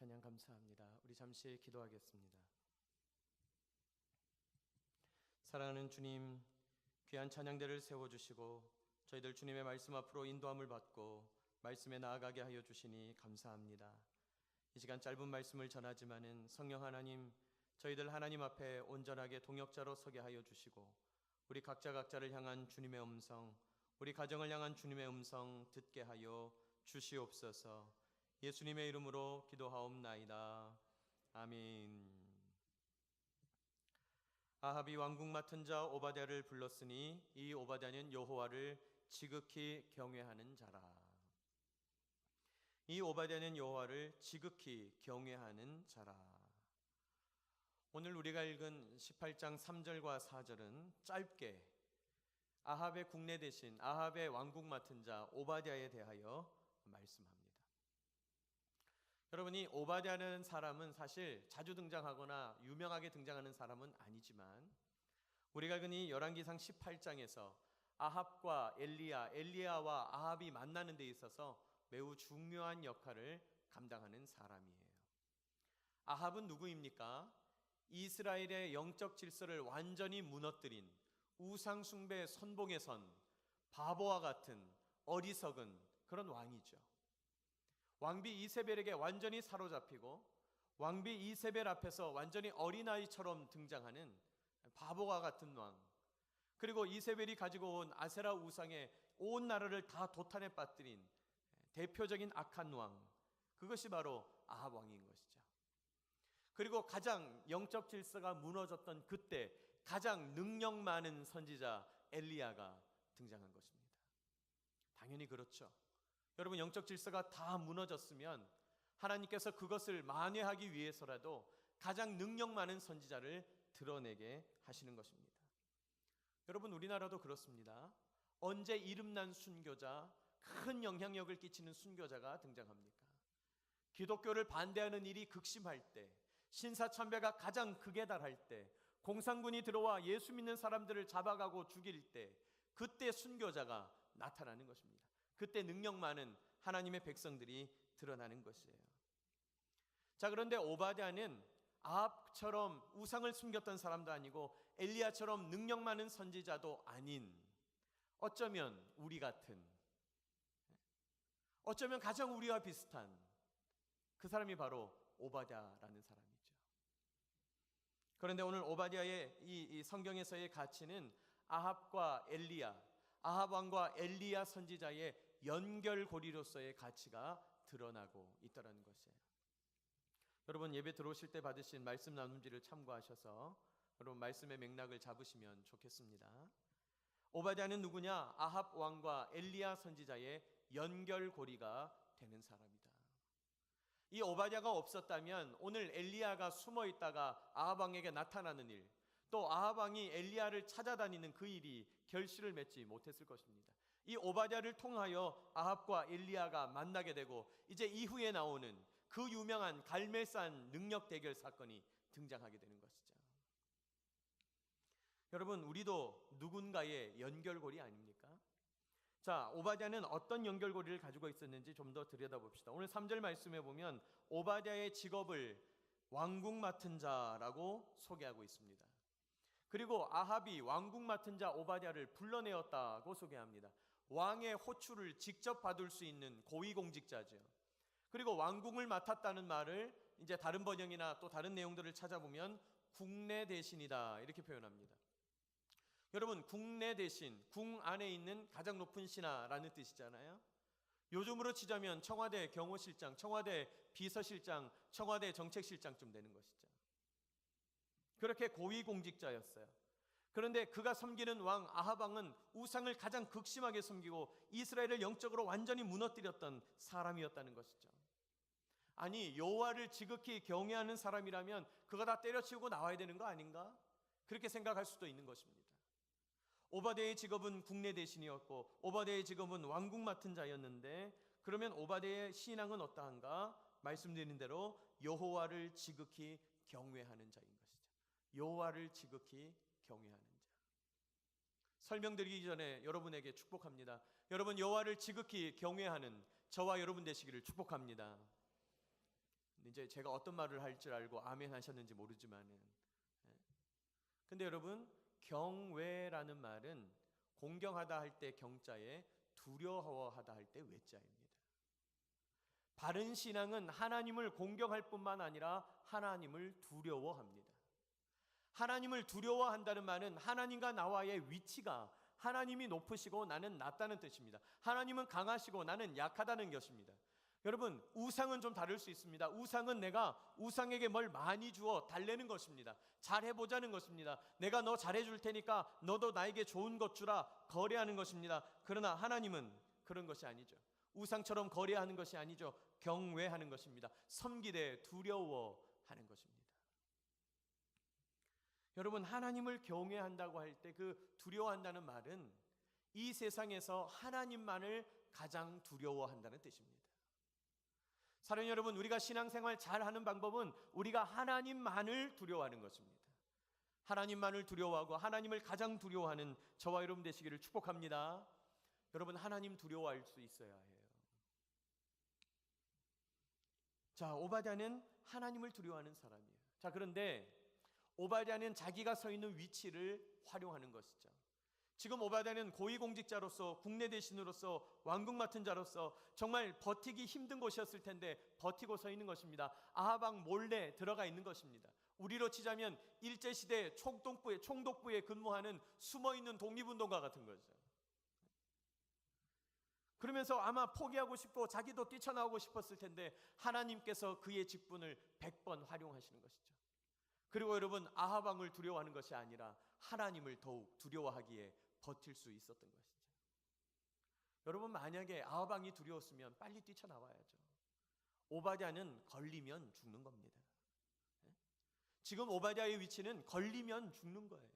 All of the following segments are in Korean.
찬양 감사합니다. 우리 잠시 기도하겠습니다. 사랑하는 주님, 귀한 찬양대를 세워 주시고 저희들 주님의 말씀 앞으로 인도함을 받고 말씀에 나아가게 하여 주시니 감사합니다. 이 시간 짧은 말씀을 전하지만은 성령 하나님, 저희들 하나님 앞에 온전하게 동역자로 서게 하여 주시고 우리 각자 각자를 향한 주님의 음성, 우리 가정을 향한 주님의 음성 듣게 하여 주시옵소서. 예수님의 이름으로 기도하옵나이다. 아멘. 아합이 왕궁 맡은 자 오바댜를 불렀으니 이 오바댜는 여호와를 지극히 경외하는 자라. 이 오바댜는 여호와를 지극히 경외하는 자라. 오늘 우리가 읽은 18장 3절과 4절은 짧게 아합의 국내 대신 아합의 왕국 맡은 자 오바댜에 대하여 말씀합니다. 여러분 이 오바댜는 사람은 사실 자주 등장하거나 유명하게 등장하는 사람은 아니지만 우리가 이 열왕기상 18장에서 아합과 엘리야, 엘리야와 아합이 만나는 데 있어서 매우 중요한 역할을 감당하는 사람이에요. 아합은 누구입니까? 이스라엘의 영적 질서를 완전히 무너뜨린 우상 숭배 선봉의 선, 바보와 같은 어리석은 그런 왕이죠. 왕비 이세벨에게 완전히 사로잡히고 왕비 이세벨 앞에서 완전히 어린아이처럼 등장하는 바보와 같은 왕. 그리고 이세벨이 가지고 온 아세라 우상의 온 나라를 다 도탄에 빠뜨린 대표적인 악한 왕. 그것이 바로 아합 왕인 것이죠. 그리고 가장 영적 질서가 무너졌던 그때 가장 능력 많은 선지자 엘리야가 등장한 것입니다. 당연히 그렇죠. 여러분 영적 질서가 다 무너졌으면 하나님께서 그것을 만회하기 위해서라도 가장 능력 많은 선지자를 드러내게 하시는 것입니다. 여러분 우리나라도 그렇습니다. 언제 이름난 순교자, 큰 영향력을 끼치는 순교자가 등장합니까? 기독교를 반대하는 일이 극심할 때, 신사참배가 가장 극에 달할 때, 공산군이 들어와 예수 믿는 사람들을 잡아가고 죽일 때, 그때 순교자가 나타나는 것입니다. 그때 능력 많은 하나님의 백성들이 드러나는 것이에요. 자, 그런데 오바댜는 아합처럼 우상을 숨겼던 사람도 아니고 엘리야처럼 능력 많은 선지자도 아닌 어쩌면 우리 같은 어쩌면 가장 우리와 비슷한 그 사람이 바로 오바댜라는 사람이죠. 그런데 오늘 오바댜의 이, 이 성경에서의 가치는 아합과 엘리야, 아합 왕과 엘리야 선지자의 연결고리로서의 가치가 드러나고 있다는 것이에요. 여러분 예배 들어오실 때 받으신 말씀 나눔지를 참고하셔서 여러분 말씀의 맥락을 잡으시면 좋겠습니다. 오바댜는 누구냐? 아합 왕과 엘리야 선지자의 연결고리가 되는 사람이다. 이 오바댜가 없었다면 오늘 엘리야가 숨어 있다가 아합 왕에게 나타나는 일, 또 아합 왕이 엘리야를 찾아다니는 그 일이 결실을 맺지 못했을 것입니다. 이 오바댜를 통하여 아합과 엘리야가 만나게 되고 이제 이후에 나오는 그 유명한 갈멜산 능력 대결 사건이 등장하게 되는 것이죠. 여러분, 우리도 누군가의 연결고리 아닙니까? 자, 오바댜는 어떤 연결고리를 가지고 있었는지 좀 더 들여다봅시다. 오늘 3절 말씀에 보면 오바댜의 직업을 왕궁 맡은 자라고 소개하고 있습니다. 그리고 아합이 왕궁 맡은 자 오바댜를 불러내었다고 소개합니다. 왕의 호출을 직접 받을 수 있는 고위공직자죠. 그리고 왕궁을 맡았다는 말을 이제 다른 번역이나 또 다른 내용들을 찾아보면 국내 대신이다 이렇게 표현합니다. 여러분 국내 대신 궁 안에 있는 가장 높은 신하라는 뜻이잖아요. 요즘으로 치자면 청와대 경호실장, 청와대 비서실장, 청와대 정책실장쯤 되는 것이죠. 그렇게 고위공직자였어요. 그런데 그가 섬기는 왕 아하방은 우상을 가장 극심하게 섬기고 이스라엘을 영적으로 완전히 무너뜨렸던 사람이었다는 것이죠. 아니 여호와를 지극히 경외하는 사람이라면 그거 다 때려치우고 나와야 되는 거 아닌가? 그렇게 생각할 수도 있는 것입니다. 오바데의 직업은 국내 대신이었고 오바데의 직업은 왕궁 맡은 자였는데 그러면 오바데의 신앙은 어떠한가? 말씀드린 대로 여호와를 지극히 경외하는 자인 것이죠. 여호와를 지극히 경외하는 자. 설명드리기 전에 여러분에게 축복합니다. 여러분 여호와를 지극히 경외하는 저와 여러분 되시기를 축복합니다. 이제 제가 어떤 말을 할 줄 알고 아멘 하셨는지 모르지만은 예. 근데 여러분 경외라는 말은 공경하다 할 때 경자에 두려워하다 할 때 외자입니다. 바른 신앙은 하나님을 공경할 뿐만 아니라 하나님을 두려워합니다. 하나님을 두려워한다는 말은 하나님과 나와의 위치가 하나님이 높으시고 나는 낮다는 뜻입니다. 하나님은 강하시고 나는 약하다는 것입니다. 여러분, 우상은 좀 다를 수 있습니다. 우상은 내가 우상에게 뭘 많이 주어 달래는 것입니다. 잘해보자는 것입니다. 내가 너 잘해줄 테니까 너도 나에게 좋은 것 주라 거래하는 것입니다. 그러나 하나님은 그런 것이 아니죠. 우상처럼 거래하는 것이 아니죠. 경외하는 것입니다. 섬기되 두려워하는 것입니다. 여러분 하나님을 경외한다고 할 때 그 두려워한다는 말은 이 세상에서 하나님만을 가장 두려워한다는 뜻입니다. 사랑 여러분 우리가 신앙생활 잘 하는 방법은 우리가 하나님만을 두려워하는 것입니다. 하나님만을 두려워하고 하나님을 가장 두려워하는 저와 여러분 되시기를 축복합니다. 여러분 하나님 두려워할 수 있어야 해요. 자, 오바댜는 하나님을 두려워하는 사람이에요. 자, 그런데 오바댜는 자기가 서 있는 위치를 활용하는 것이죠. 지금 오바댜는 고위공직자로서 국내 대신으로서 왕궁 맡은 자로서 정말 버티기 힘든 곳이었을 텐데 버티고 서 있는 것입니다. 아하방 몰래 들어가 있는 것입니다. 우리로 치자면 일제 시대 총독부에 총독부에 근무하는 숨어 있는 독립운동가 같은 거죠. 그러면서 아마 포기하고 싶고 자기도 뛰쳐나오고 싶었을 텐데 하나님께서 그의 직분을 100번 활용하시는 것이죠. 그리고 여러분 아하방을 두려워하는 것이 아니라 하나님을 더욱 두려워하기에 버틸 수 있었던 것이죠. 여러분 만약에 아하방이 두려웠으면 빨리 뛰쳐나와야죠. 오바댜는 걸리면 죽는 겁니다. 예? 지금 오바댜의 위치는 걸리면 죽는 거예요.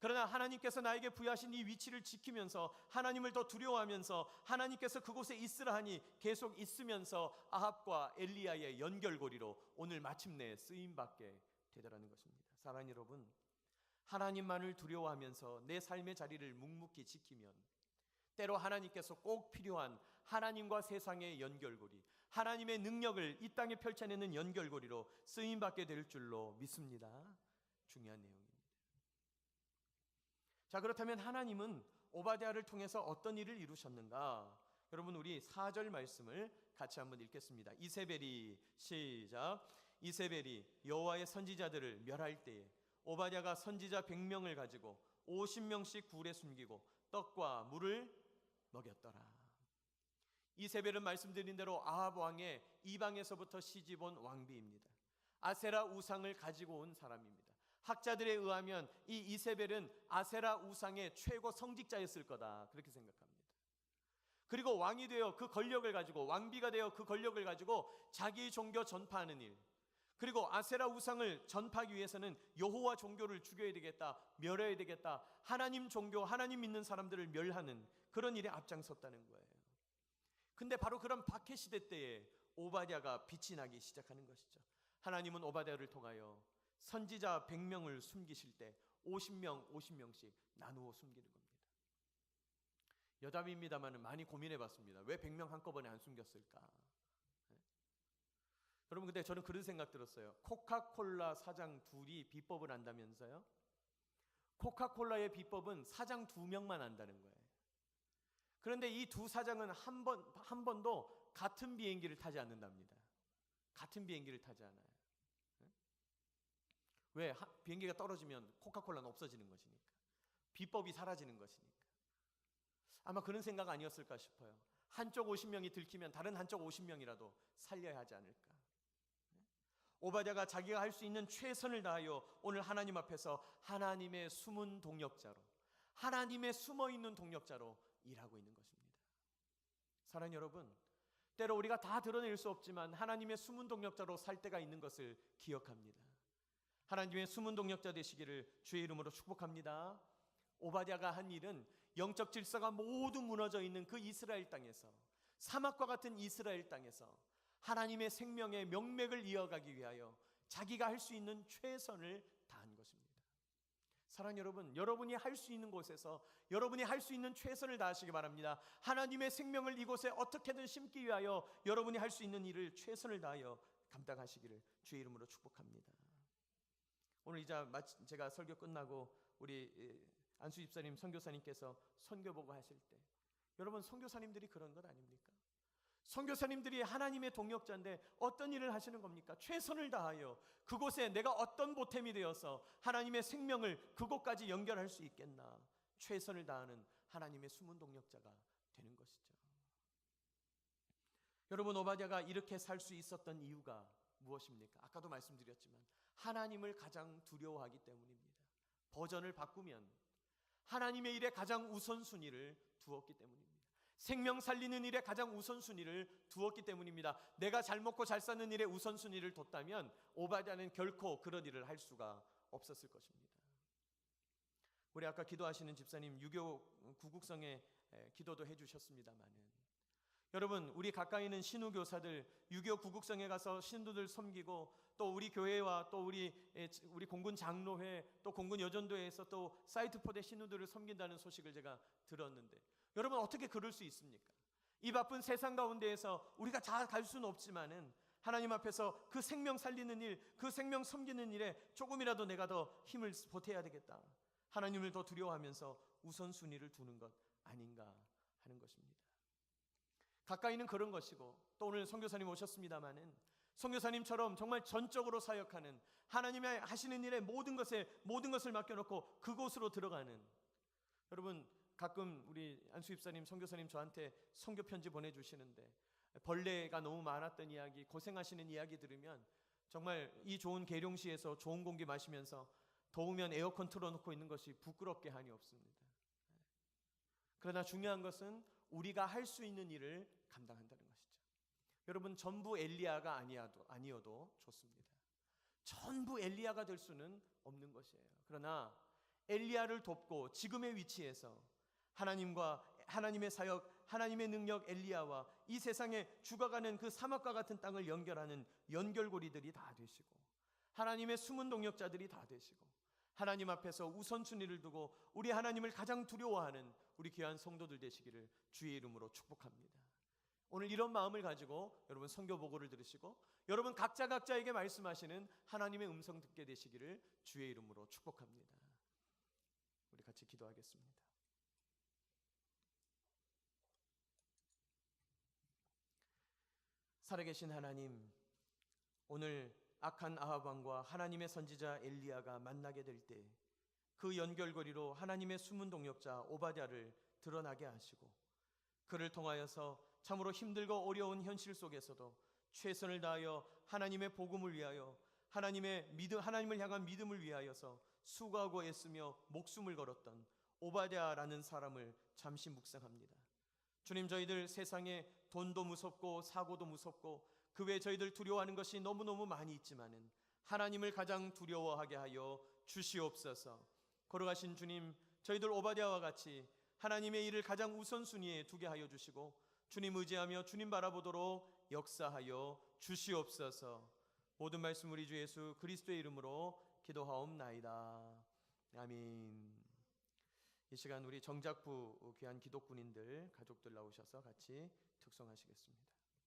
그러나 하나님께서 나에게 부여하신 이 위치를 지키면서 하나님을 더 두려워하면서 하나님께서 그곳에 있으라 하니 계속 있으면서 아합과 엘리야의 연결고리로 오늘 마침내 쓰임 받게 되더라는 것입니다. 사랑하는 여러분, 하나님만을 두려워하면서 내 삶의 자리를 묵묵히 지키면 때로 하나님께서 꼭 필요한 하나님과 세상의 연결고리, 하나님의 능력을 이 땅에 펼쳐내는 연결고리로 쓰임 받게 될 줄로 믿습니다. 중요한 내용입니다. 자, 그렇다면 하나님은 오바댜를 통해서 어떤 일을 이루셨는가? 여러분 우리 4절 말씀을 같이 한번 읽겠습니다. 이세벨이 시작. 이세벨이 여호와의 선지자들을 멸할 때에 오바댜가 선지자 100명을 가지고 50명씩 굴에 숨기고 떡과 물을 먹였더라. 이세벨은 말씀드린 대로 아합 왕의 이방에서부터 시집온 왕비입니다. 아세라 우상을 가지고 온 사람입니다. 학자들에 의하면 이 이세벨은 아세라 우상의 최고 성직자였을 거다 그렇게 생각합니다. 그리고 왕이 되어 그 권력을 가지고 왕비가 되어 그 권력을 가지고 자기 종교 전파하는 일. 그리고 아세라 우상을 전파하기 위해서는 여호와 종교를 죽여야 되겠다, 멸해야 되겠다. 하나님 종교, 하나님 믿는 사람들을 멸하는 그런 일에 앞장섰다는 거예요. 근데 바로 그런 박해 시대 때에 오바댜가 빛이 나기 시작하는 것이죠. 하나님은 오바댜를 통하여 선지자 100명을 숨기실 때 50명, 50명씩 나누어 숨기는 겁니다. 여담입니다만 많이 고민해 봤습니다. 왜 100명 한꺼번에 안 숨겼을까? 네? 여러분 근데 저는 그런 생각 들었어요. 코카콜라 사장 둘이 비법을 안다면서요? 코카콜라의 비법은 사장 두 명만 안다는 거예요. 그런데 이 두 사장은 한 번 한 번도 같은 비행기를 타지 않는답니다. 같은 비행기를 타지 않아요. 왜 비행기가 떨어지면 코카콜라는 없어지는 것이니까 비법이 사라지는 것이니까 아마 그런 생각 아니었을까 싶어요. 한쪽 50명이 들키면 다른 한쪽 50명이라도 살려야 하지 않을까. 오바댜가 자기가 할 수 있는 최선을 다하여 오늘 하나님 앞에서 하나님의 숨은 동력자로 하나님의 숨어 있는 동력자로 일하고 있는 것입니다. 사랑 여러분, 때로 우리가 다 드러낼 수 없지만 하나님의 숨은 동력자로 살 때가 있는 것을 기억합니다. 하나님의 숨은 동력자 되시기를 주의 이름으로 축복합니다. 오바댜가 한 일은 영적 질서가 모두 무너져 있는 그 이스라엘 땅에서 사막과 같은 이스라엘 땅에서 하나님의 생명의 명맥을 이어가기 위하여 자기가 할 수 있는 최선을 다한 것입니다. 사랑 여러분, 여러분이 할 수 있는 곳에서 여러분이 할 수 있는 최선을 다하시기 바랍니다. 하나님의 생명을 이곳에 어떻게든 심기 위하여 여러분이 할 수 있는 일을 최선을 다하여 감당하시기를 주의 이름으로 축복합니다. 오늘 이제 제가 설교 끝나고 우리 예, 안수 집사님 선교사님께서 선교 보고 하실 때 여러분 선교사님들이 그런 것 아닙니까? 선교사님들이 하나님의 동역자인데 어떤 일을 하시는 겁니까? 최선을 다하여 그곳에 내가 어떤 보탬이 되어서 하나님의 생명을 그곳까지 연결할 수 있겠나? 최선을 다하는 하나님의 숨은 동역자가 되는 것이죠. 여러분 오바댜가 이렇게 살 수 있었던 이유가 무엇입니까? 아까도 말씀드렸지만 하나님을 가장 두려워하기 때문입니다. 버전을 바꾸면 하나님의 일에 가장 우선순위를 두었기 때문입니다. 생명 살리는 일에 가장 우선순위를 두었기 때문입니다. 내가 잘 먹고 잘 사는 일에 우선순위를 뒀다면 오바댜는 결코 그런 일을 할 수가 없었을 것입니다. 우리 아까 기도하시는 집사님 유교 구국성에 에, 기도도 해주셨습니다만은 여러분 우리 가까이 있는 신우 교사들 유교 구국성에 가서 신도들 섬기고 또 우리 교회와 또 우리 에, 우리 공군 장로회 또 공군 여전도회에서 또 사이트 포대 신우들을 섬긴다는 소식을 제가 들었는데 여러분 어떻게 그럴 수 있습니까? 이 바쁜 세상 가운데에서 우리가 다 갈 수는 없지만은 하나님 앞에서 그 생명 살리는 일, 그 생명 섬기는 일에 조금이라도 내가 더 힘을 보태야 되겠다. 하나님을 더 두려워하면서 우선순위를 두는 것 아닌가 하는 것입니다. 가까이는 그런 것이고 또 오늘 선교사님 오셨습니다마는 선교사님처럼 정말 전적으로 사역하는 하나님의 하시는 일에 모든 것에 모든 것을 맡겨놓고 그곳으로 들어가는 여러분 가끔 우리 안수 입사님 선교사님 저한테 선교 편지 보내주시는데 벌레가 너무 많았던 이야기 고생하시는 이야기 들으면 정말 이 좋은 계룡시에서 좋은 공기 마시면서 더우면 에어컨 틀어놓고 있는 것이 부끄럽게 한이 없습니다. 그러나 중요한 것은 우리가 할 수 있는 일을 감당한다는 것이죠. 여러분 전부 엘리야가 아니어도 아니어도 좋습니다. 전부 엘리야가 될 수는 없는 것이에요. 그러나 엘리야를 돕고 지금의 위치에서 하나님과 하나님의 사역, 하나님의 능력 엘리야와 이 세상에 죽어가는 그 사막과 같은 땅을 연결하는 연결고리들이 다 되시고 하나님의 숨은 동역자들이 다 되시고 하나님 앞에서 우선순위를 두고 우리 하나님을 가장 두려워하는 우리 귀한 성도들 되시기를 주의 이름으로 축복합니다. 오늘 이런 마음을 가지고 여러분 성교 보고를 들으시고 여러분 각자 각자에게 말씀하시는 하나님의 음성 듣게 되시기를 주의 이름으로 축복합니다. 우리 같이 기도하겠습니다. 살아계신 하나님, 오늘 악한 아합 왕과 하나님의 선지자 엘리야가 만나게 될 때 그 연결고리로 하나님의 숨은 동역자 오바댜를 드러나게 하시고 그를 통하여서 참으로 힘들고 어려운 현실 속에서도 최선을 다하여 하나님의 복음을 위하여 하나님의 믿음 하나님을 향한 믿음을 위하여서 수고하고 애쓰며 목숨을 걸었던 오바댜라는 사람을 잠시 묵상합니다. 주님 저희들 세상에 돈도 무섭고 사고도 무섭고 그 외에 저희들 두려워하는 것이 너무너무 많이 있지만은 하나님을 가장 두려워하게 하여 주시옵소서. 걸어가신 주님, 저희들 오바댜와 같이 하나님의 일을 가장 우선순위에 두게 하여 주시고 주님 의지하며 주님 바라보도록 역사하여 주시옵소서. 모든 말씀 우리 주 예수 그리스도의 이름으로 기도하옵나이다. 아멘. 이 시간 우리 정작부 귀한 기독군인들 가족들 나오셔서 같이 특송하시겠습니다.